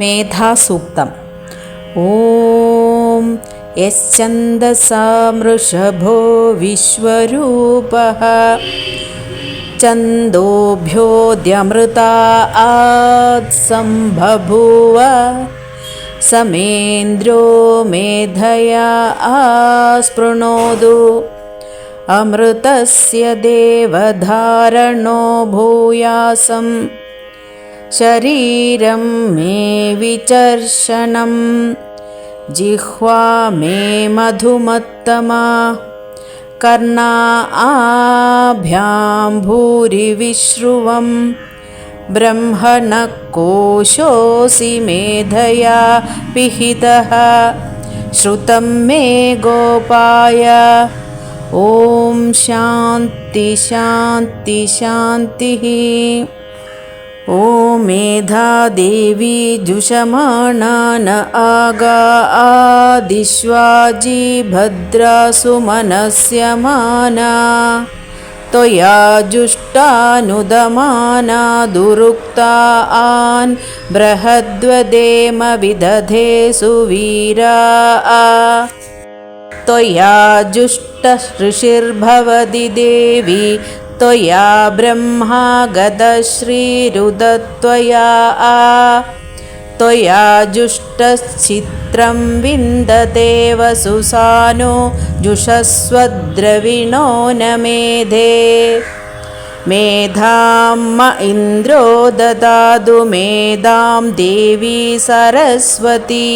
मेधासूक्तम्। ॐ यश्चन्दसा मृषभो विश्वरूपः चन्दोभ्योऽद्यमृता आत्सम्बभूव समेन्द्रो मेधया आस्पृणोतु। अमृतस्य देवधारणो भूयासम् शरीरं मे विचर्षणं। जिह्वा मे मधुमत्तमा। कर्णा आभ्यां भूरिविश्रुवं ब्रह्मणकोशोऽसि मेधया पिहितः। श्रुतं मे गोपाय। ॐ शान्ति शान्ति शान्तिः ॐ मेधादेवी जुषमाणा न आगा आदिश्वाजी भद्रासुमनस्यमाना त्वया जुष्टानुदमाना दुरुक्ता आन् बृहद्वदेम विदधे सुवीरा। त्वया जुष्टऋषिर्भवति देवी त्वया ब्रह्मा गदश्रीरुदत्वया आ। त्वया जुष्टश्चित्रं विन्दते वसुसानो जुषस्वद्रविणो न मेधे। मेधां म इन्द्रो ददातु मेधां देवी सरस्वती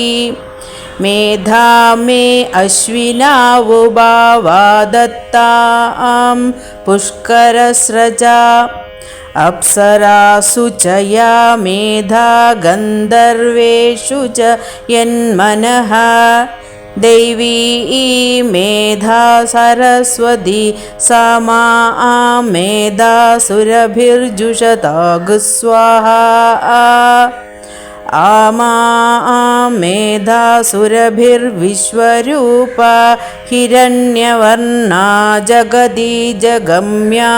मेधा मे अश्विनावुभावा दत्तां पुष्करस्रजा। अप्सरासु च या मेधा गन्धर्वेषु च यन्मनः। दैवी मेधा सरस्वती सा मा मेधासुरभिर्जुषतागुस्वाहा आमा मेधासुरभिर्विश्वरूपा हिरण्यवर्णा जगदी जगम्या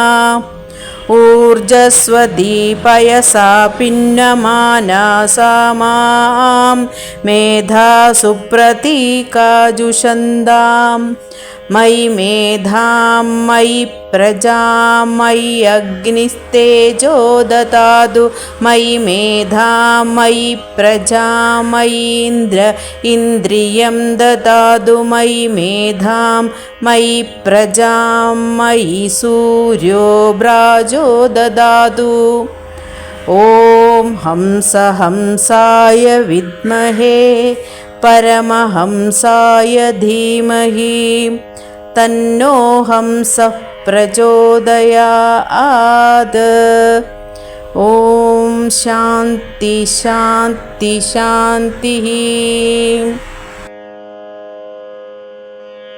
ऊर्जस्वदीपयसा पिन्नमाना सा मां मेधा सुप्रतीकाजुषन्दाम् मयि मेधां मयि प्रजां मयि अग्निस्तेजो ददातु मयि मेधां मयि प्रजां मयीन्द्र इन्द्रियं ददातु मयि मेधां मयि प्रजां मयि सूर्यो ब्राजो ददातु ॐ हंस हंसाय विद्महे परमहंसाय धीमहि तन्नो हंसः प्रचोदयात्। ॐ शान्ति शान्ति शान्तिः